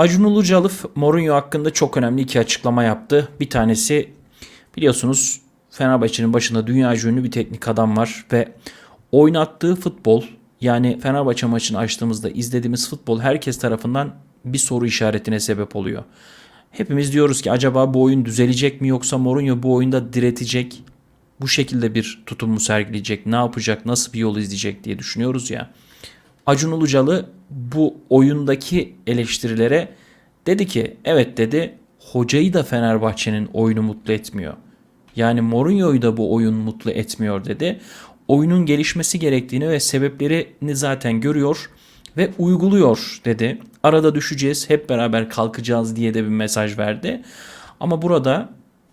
Acun Ilıcalı Mourinho hakkında çok önemli iki açıklama yaptı. Bir tanesi biliyorsunuz Fenerbahçe'nin başında dünya ünlü bir teknik adam var ve oynattığı futbol yani Fenerbahçe maçını açtığımızda izlediğimiz futbol herkes tarafından bir soru işaretine sebep oluyor. Hepimiz diyoruz ki acaba bu oyun düzelecek mi yoksa Mourinho bu oyunda diretecek, bu şekilde bir tutum mu sergileyecek, ne yapacak, nasıl bir yol izleyecek diye düşünüyoruz ya. Acun Ilıcalı bu oyundaki eleştirilere dedi ki evet dedi hocayı da Fenerbahçe'nin oyunu mutlu etmiyor. Yani Mourinho'yu da bu oyun mutlu etmiyor dedi. Oyunun gelişmesi gerektiğini ve sebeplerini zaten görüyor ve uyguluyor dedi. Arada düşeceğiz, hep beraber kalkacağız diye de bir mesaj verdi. Ama burada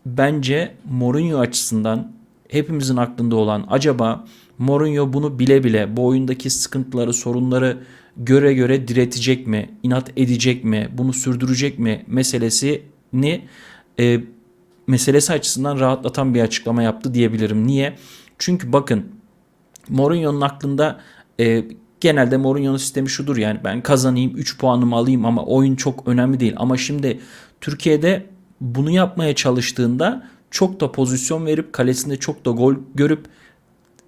bence Mourinho açısından hepimizin aklında olan acaba Mourinho bunu bile bile bu oyundaki sıkıntıları, sorunları göre göre diretecek mi, inat edecek mi, bunu sürdürecek mi meselesini e, meselesi açısından rahatlatan bir açıklama yaptı diyebilirim. Niye? Çünkü bakın Mourinho'nun aklında e, genelde Mourinho'nun sistemi şudur yani ben kazanayım 3 puanımı alayım ama oyun çok önemli değil. Ama şimdi Türkiye'de bunu yapmaya çalıştığında çok da pozisyon verip kalesinde çok da gol görüp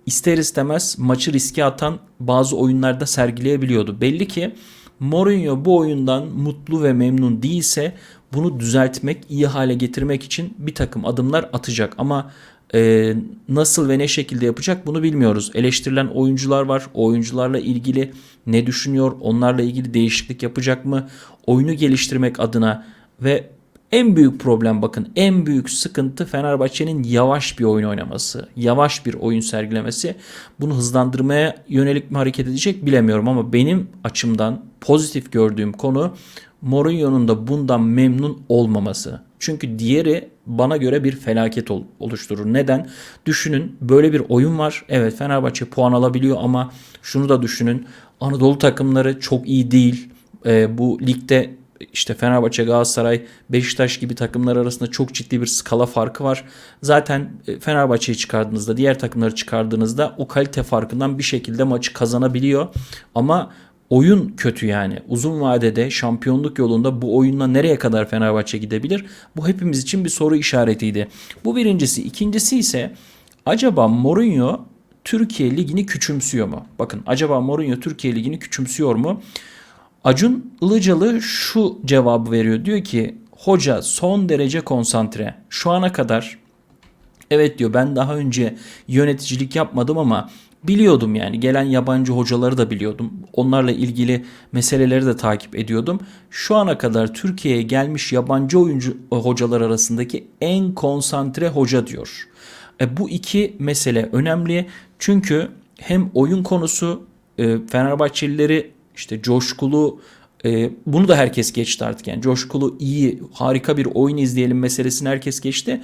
ister istemez maçı riske atan bazı oyunlarda sergileyebiliyordu. Belli ki Mourinho bu oyundan mutlu ve memnun değilse bunu düzeltmek, iyi hale getirmek için bir takım adımlar atacak. Ama e, nasıl ve ne şekilde yapacak bunu bilmiyoruz. Eleştirilen oyuncular var. O oyuncularla ilgili ne düşünüyor? Onlarla ilgili değişiklik yapacak mı? Oyunu geliştirmek adına ve en büyük problem bakın en büyük sıkıntı Fenerbahçe'nin yavaş bir oyun oynaması. Yavaş bir oyun sergilemesi. Bunu hızlandırmaya yönelik mi hareket edecek bilemiyorum ama benim açımdan pozitif gördüğüm konu Mourinho'nun da bundan memnun olmaması. Çünkü diğeri bana göre bir felaket ol- oluşturur. Neden? Düşünün böyle bir oyun var. Evet Fenerbahçe puan alabiliyor ama şunu da düşünün. Anadolu takımları çok iyi değil. Ee, bu ligde işte Fenerbahçe, Galatasaray, Beşiktaş gibi takımlar arasında çok ciddi bir skala farkı var. Zaten e, Fenerbahçe'yi çıkardığınızda, diğer takımları çıkardığınızda o kalite farkından bir şekilde maçı kazanabiliyor. Ama oyun kötü yani. Uzun vadede şampiyonluk yolunda bu oyunla nereye kadar Fenerbahçe gidebilir? Bu hepimiz için bir soru işaretiydi. Bu birincisi. İkincisi ise acaba Mourinho Türkiye Ligi'ni küçümsüyor mu? Bakın acaba Mourinho Türkiye Ligi'ni küçümsüyor mu? Acun Ilıcalı şu cevabı veriyor. Diyor ki hoca son derece konsantre. Şu ana kadar evet diyor ben daha önce yöneticilik yapmadım ama biliyordum yani gelen yabancı hocaları da biliyordum. Onlarla ilgili meseleleri de takip ediyordum. Şu ana kadar Türkiye'ye gelmiş yabancı oyuncu hocalar arasındaki en konsantre hoca diyor. E, bu iki mesele önemli çünkü hem oyun konusu e, Fenerbahçelileri işte coşkulu e, bunu da herkes geçti artık yani coşkulu iyi harika bir oyun izleyelim meselesini herkes geçti.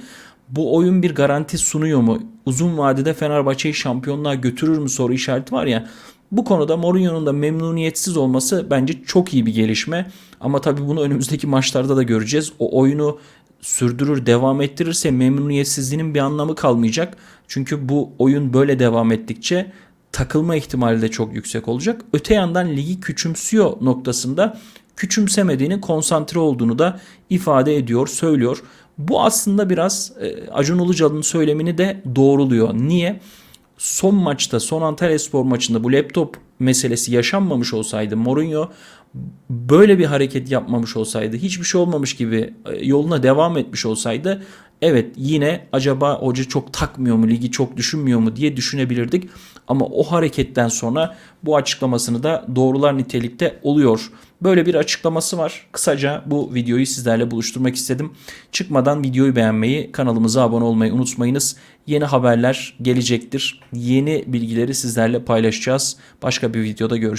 Bu oyun bir garanti sunuyor mu? Uzun vadede Fenerbahçe'yi şampiyonluğa götürür mü soru işareti var ya. Bu konuda Mourinho'nun da memnuniyetsiz olması bence çok iyi bir gelişme. Ama tabii bunu önümüzdeki maçlarda da göreceğiz. O oyunu sürdürür, devam ettirirse memnuniyetsizliğinin bir anlamı kalmayacak. Çünkü bu oyun böyle devam ettikçe takılma ihtimali de çok yüksek olacak. Öte yandan ligi küçümsüyor noktasında küçümsemediğini, konsantre olduğunu da ifade ediyor, söylüyor. Bu aslında biraz e, Acun Ilıcalı'nın söylemini de doğruluyor. Niye? Son maçta, son Antalya Spor maçında bu laptop meselesi yaşanmamış olsaydı Mourinho böyle bir hareket yapmamış olsaydı, hiçbir şey olmamış gibi e, yoluna devam etmiş olsaydı evet yine acaba hoca çok takmıyor mu, ligi çok düşünmüyor mu diye düşünebilirdik. Ama o hareketten sonra bu açıklamasını da doğrular nitelikte oluyor. Böyle bir açıklaması var. Kısaca bu videoyu sizlerle buluşturmak istedim. Çıkmadan videoyu beğenmeyi, kanalımıza abone olmayı unutmayınız. Yeni haberler gelecektir. Yeni bilgileri sizlerle paylaşacağız. Başka bir videoda görüşürüz.